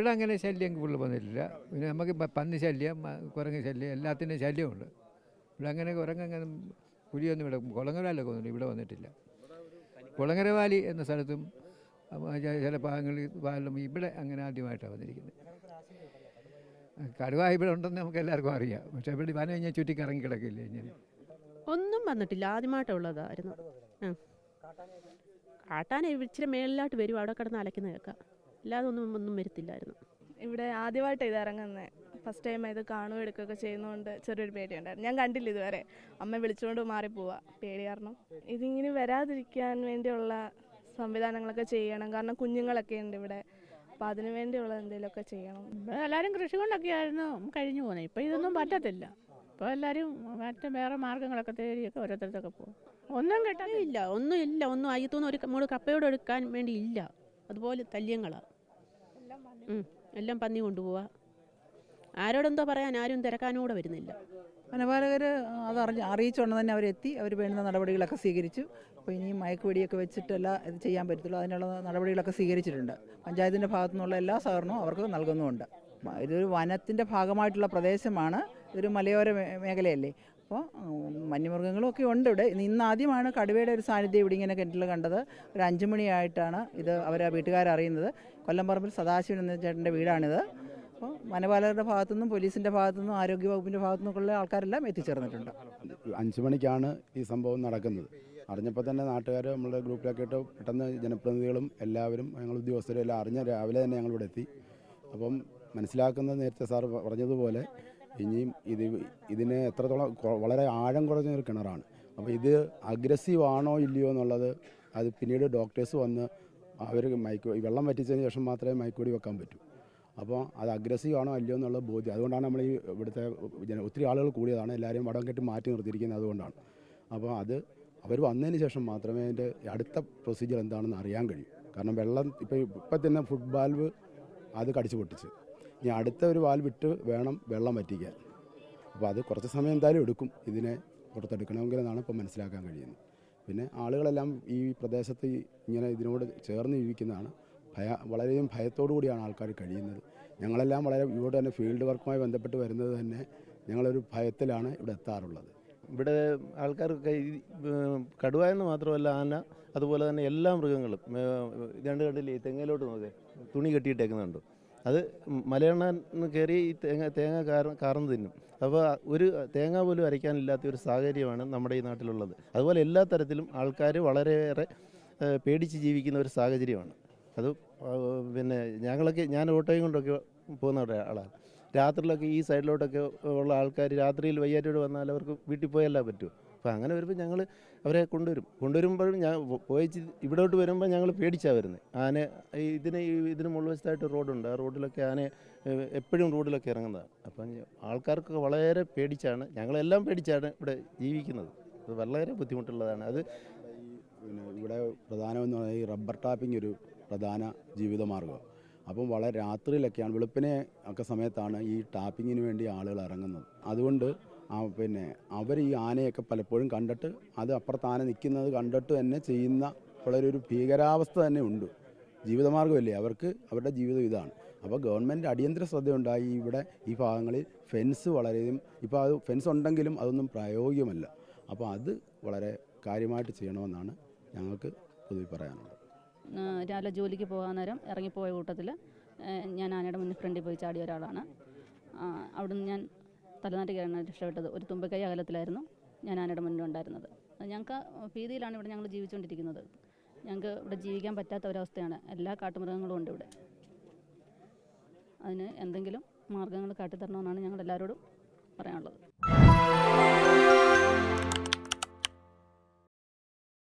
ഇവിടെ അങ്ങനെ ശല്യം കൂടുതൽ വന്നിട്ടില്ല. പിന്നെ നമുക്ക് പന്നി ശല്യം കുരങ്ങ് ശല്യം എല്ലാത്തിന്റെ ശല്യമുണ്ട്. ഇവിടെ അങ്ങനെ കുരങ്ങങ്ങനെ പുലിയൊന്നും ഇവിടെ കുളങ്ങരവാലൊക്കെ വന്നിട്ട് ഇവിടെ വന്നിട്ടില്ല. കുളങ്ങരവാലി എന്ന സ്ഥലത്തും ചില ഭാഗങ്ങളിൽ വാലും ഇവിടെ അങ്ങനെ ആദ്യമായിട്ടാണ് വന്നിരിക്കുന്നത്. കടുവ ഇവിടെ ഉണ്ടെന്ന് നമുക്ക് എല്ലാവർക്കും അറിയാം. പക്ഷെ ഇവിടെ വന കഴിഞ്ഞാൽ ചുറ്റി കറങ്ങി കിടക്കില്ലേ ഇങ്ങനെ ഒന്നും വന്നിട്ടില്ല. ആദ്യമായിട്ടുള്ളതായിരുന്നു ആ ഇച്ചിരി മേളിലോട്ട് വരും. അവിടെ കിടന്ന് അലക്കുന്ന കേൾക്കാം. അല്ലാതെ ഒന്നും ഒന്നും വരുത്തില്ലായിരുന്നു. ഇവിടെ ആദ്യമായിട്ട് ഇത് ഇറങ്ങുന്നത് ഫസ്റ്റ് ടൈം ഇത് കാണുകയും എടുക്കുകയൊക്കെ ചെയ്യുന്നതുകൊണ്ട് ചെറിയൊരു പേടിയുണ്ടായിരുന്നു. ഞാൻ കണ്ടില്ല ഇതുവരെ. അമ്മ വിളിച്ചുകൊണ്ട് മാറിപ്പോവുക പേടി കാരണം ഇതിങ്ങനെ വരാതിരിക്കാൻ വേണ്ടിയുള്ള സംവിധാനങ്ങളൊക്കെ ചെയ്യണം. കാരണം കുഞ്ഞുങ്ങളൊക്കെ ഉണ്ട് ഇവിടെ. അപ്പം അതിനു വേണ്ടിയുള്ള എന്തെങ്കിലുമൊക്കെ ചെയ്യണം. എല്ലാവരും കൃഷി കൊണ്ടൊക്കെ ആയിരുന്നു. കഴിഞ്ഞു പോകുന്നത് ഇപ്പം ഇതൊന്നും പറ്റത്തില്ല. ഇപ്പോൾ എല്ലാവരും മറ്റേ വേറെ മാർഗങ്ങളൊക്കെ തേടിയൊക്കെ ഓരോരുത്തരത്തൊക്കെ പോകും ഒന്നും കിട്ടാനില്ല ഒന്നും ഇല്ല ഒന്നും അയ്യത്തൊന്നും ഒരു നമ്മൾ കപ്പയോട് എടുക്കാൻ വേണ്ടി ഇല്ല. അതുപോലെ തല്യങ്ങളാ. ഉം, എല്ലാം പന്നി കൊണ്ടുപോവാ. ആരോടെന്തോ പറയാൻ ആരും തിരക്കാനും വരുന്നില്ല. വനപാലകർ അറിഞ്ഞ് അറിയിച്ചുകൊണ്ട് തന്നെ അവരെത്തി. അവർ വേണ്ടുന്ന നടപടികളൊക്കെ സ്വീകരിച്ചു. അപ്പോൾ ഇനിയും മയക്കുവെടിയൊക്കെ വെച്ചിട്ടല്ല ഇത് ചെയ്യാൻ പറ്റത്തുള്ളൂ. അതിനുള്ള നടപടികളൊക്കെ സ്വീകരിച്ചിട്ടുണ്ട്. പഞ്ചായത്തിന്റെ ഭാഗത്തു നിന്നുള്ള എല്ലാ സഹകരണവും അവർക്ക് നൽകുന്നുമുണ്ട്. ഇതൊരു വനത്തിന്റെ ഭാഗമായിട്ടുള്ള പ്രദേശമാണ്. ഇതൊരു മലയോര മേഖലയല്ലേ. അപ്പോൾ വന്യമൃഗങ്ങളും ഒക്കെ ഉണ്ട് ഇവിടെ. ഇന്ന് ആദ്യമാണ് കടുവയുടെ ഒരു സാന്നിധ്യം ഇവിടെ ഇങ്ങനെ കിണറ്റിൽ കണ്ടത്. ഒരു അഞ്ചു മണിയായിട്ടാണ് ഇത് അവരെ വീട്ടുകാരറിയുന്നത് കൊല്ലംപറമ്പിൽ സദാശിവൻ എന്ന ചേട്ടന്റെ വീടാണിത്. അപ്പോൾ വനപാലകരുടെ ഭാഗത്തുനിന്നും പോലീസിന്റെ ഭാഗത്തുനിന്നും ആരോഗ്യ വകുപ്പിന്റെ ഉള്ള ആൾക്കാരെല്ലാം എത്തിച്ചേർന്നിട്ടുണ്ട്. അഞ്ച് മണിക്കാണ് ഈ സംഭവം നടക്കുന്നത്. അറിഞ്ഞപ്പോൾ തന്നെ നാട്ടുകാർ നമ്മുടെ ഗ്രൂപ്പിലൊക്കെ ഇട്ട് പെട്ടെന്ന് ജനപ്രതിനിധികളും എല്ലാവരും ഞങ്ങൾ ഉദ്യോഗസ്ഥരും എല്ലാം അറിഞ്ഞ രാവിലെ തന്നെ ഞങ്ങൾ ഇവിടെ എത്തി. അപ്പം മനസ്സിലാക്കുന്നത് നേരത്തെ സാർ പറഞ്ഞതുപോലെ ഇനിയും ഇത് ഇതിന് എത്രത്തോളം വളരെ ആഴം കുറഞ്ഞ ഒരു കിണറാണ്. അപ്പോൾ ഇത് അഗ്രസീവ് ആണോ ഇല്ലയോ എന്നുള്ളത് അത് പിന്നീട് ഡോക്ടേഴ്സ് വന്ന് അവർ മൈക്രോ വെള്ളം വറ്റിച്ചതിന് ശേഷം മാത്രമേ മൈക്രോടി വെക്കാൻ പറ്റൂ. അപ്പോൾ അത് അഗ്രസീവ് ആണോ അല്ലയോ എന്നുള്ള ബോധ്യം അതുകൊണ്ടാണ് നമ്മൾ ഈ ഇവിടുത്തെ ഒത്തിരി ആളുകൾ കൂടിയതാണ് എല്ലാവരെയും വടം കെട്ടി മാറ്റി നിർത്തിയിരിക്കുന്നത് അതുകൊണ്ടാണ്. അപ്പോൾ അത് അവർ വന്നതിന് ശേഷം മാത്രമേ അതിന്റെ അടുത്ത പ്രൊസീജിയർ എന്താണെന്ന് അറിയാൻ കഴിയൂ. കാരണം വെള്ളം ഇപ്പോൾ ഇപ്പം തന്നെ ഫുഡ് വാൽവ് അത് കടിച്ചു പൊട്ടിച്ച്. ഇനി അടുത്ത ഒരു വാൽ വിട്ട് വേണം വെള്ളം വറ്റിക്കാൻ. അപ്പോൾ അത് കുറച്ച് സമയം എന്തായാലും എടുക്കും ഇതിനെ പുറത്തെടുക്കണമെങ്കിലെന്നാണ് ഇപ്പോൾ മനസ്സിലാക്കാൻ കഴിയുന്നത്. പിന്നെ ആളുകളെല്ലാം ഈ പ്രദേശത്ത് ഇങ്ങനെ ഇതിനോട് ചേർന്ന് ജീവിക്കുന്നതാണ്. ഭയ വളരെയും ഭയത്തോടു കൂടിയാണ് ആൾക്കാർ കഴിയുന്നത്. ഞങ്ങളെല്ലാം വളരെ ഇവിടെ തന്നെ ഫീൽഡ് വർക്കുമായി ബന്ധപ്പെട്ട് വരുന്നത് തന്നെ ഞങ്ങളൊരു ഭയത്തിലാണ് ഇവിടെ എത്താറുള്ളത്. ഇവിടെ ആൾക്കാർക്ക് കടുവ എന്ന് മാത്രമല്ല ആന അതുപോലെ തന്നെ എല്ലാ മൃഗങ്ങളും രണ്ട് കണ്ടില്ലേ തെങ്ങിലോട്ട് നോക്കേ തുണി കെട്ടിയിട്ടേക്കുന്നുണ്ട് അത് മലയെണ്ണ കയറി ഈ തേങ്ങ തേങ്ങ കാര കാർന്ന് തിന്നും. അപ്പോൾ ഒരു തേങ്ങ പോലും അരയ്ക്കാനില്ലാത്ത ഒരു സാഹചര്യമാണ് നമ്മുടെ ഈ നാട്ടിലുള്ളത്. അതുപോലെ എല്ലാ തരത്തിലും ആൾക്കാർ വളരെയേറെ പേടിച്ച് ജീവിക്കുന്ന ഒരു സാഹചര്യമാണ്. അത് പിന്നെ ഞങ്ങളൊക്കെ ഞാൻ ഓട്ടോയും കൊണ്ടൊക്കെ പോകുന്ന ആളാണ്. രാത്രിയിലൊക്കെ ഈ സൈഡിലോട്ടൊക്കെ ഉള്ള ആൾക്കാർ രാത്രിയിൽ വയ്യാറ്റോട് വന്നാൽ അവർക്ക് വീട്ടിൽ പോയല്ല പറ്റൂ. അപ്പോൾ അങ്ങനെ വരുമ്പോൾ ഞങ്ങൾ അവരെ കൊണ്ടുവരും. കൊണ്ടുവരുമ്പോഴും ഞാൻ പോയി ഇവിടോട്ട് വരുമ്പോൾ ഞങ്ങൾ പേടിച്ചാണ് വരുന്നത് ആന ഇതിന് ഇതിന് മുൾവശത്തായിട്ട് റോഡുണ്ട്. ആ റോഡിലൊക്കെ ആന എപ്പോഴും റോഡിലൊക്കെ ഇറങ്ങുന്നതാണ് അപ്പം ആൾക്കാർക്കൊക്കെ വളരെ പേടിച്ചാണ്. ഞങ്ങളെല്ലാം പേടിച്ചാണ് ഇവിടെ ജീവിക്കുന്നത്. അത് വളരെ ബുദ്ധിമുട്ടുള്ളതാണ്. അത് പിന്നെ ഇവിടെ പ്രധാനമെന്ന് പറഞ്ഞാൽ ഈ റബ്ബർ ടാപ്പിംഗ് ഒരു പ്രധാന ജീവിതമാർഗം അപ്പം വളരെ രാത്രിയിലൊക്കെയാണ് വെളുപ്പിനെ ഒക്കെ സമയത്താണ് ഈ ടാപ്പിങ്ങിന് വേണ്ടി ആളുകൾ ഇറങ്ങുന്നത്. അതുകൊണ്ട് പിന്നെ അവർ ഈ ആനയൊക്കെ പലപ്പോഴും കണ്ടിട്ട് അത് അപ്പുറത്ത് ആന നിൽക്കുന്നത് കണ്ടിട്ട് തന്നെ ചെയ്യുന്ന വളരെ ഒരു ഭീകരാവസ്ഥ തന്നെ ഉണ്ട്. ജീവിതമാർഗമല്ലേ അവർക്ക് അവരുടെ ജീവിതം ഇതാണ്. അപ്പോൾ ഗവൺമെന്റ് അടിയന്തര ശ്രദ്ധയുണ്ടായി ഇവിടെ ഈ ഭാഗങ്ങളിൽ ഫെൻസ് വളരെയും ഇപ്പോൾ അത് ഫെൻസ് ഉണ്ടെങ്കിലും അതൊന്നും പ്രായോഗികമല്ല. അപ്പോൾ അത് വളരെ കാര്യമായിട്ട് ചെയ്യണമെന്നാണ് ഞങ്ങൾക്ക് പൊതുവെ പറയാനുള്ളത്. രാവിലെ ജോലിക്ക് പോകാൻ നേരം ഇറങ്ങിപ്പോയ കൂട്ടത്തിൽ ഞാൻ ആനയുടെ മുന്നിൽ ഫ്രണ്ടിൽ പോയി ചാടിയ ഒരാളാണ്. അവിടുന്ന് ഞാൻ തലനാട്ടിലാണ് രക്ഷപ്പെട്ടത് ഒരു തുമ്പക്കൈ അകലത്തിലായിരുന്നു ഞാൻ ആനയുടെ മുന്നിൽ ഉണ്ടായിരുന്നത്. ഞങ്ങൾക്ക് ഭീതിയിലാണ് ഇവിടെ ഞങ്ങൾ ജീവിച്ചുകൊണ്ടിരിക്കുന്നത്. ഞങ്ങൾക്ക് ഇവിടെ ജീവിക്കാൻ പറ്റാത്ത ഒരവസ്ഥയാണ്. എല്ലാ കാട്ടുമൃഗങ്ങളും ഉണ്ട് ഇവിടെ. അതിന് എന്തെങ്കിലും മാർഗങ്ങൾ കാട്ടിത്തരണമെന്നാണ് ഞങ്ങൾ എല്ലാവരോടും പറയാനുള്ളത്.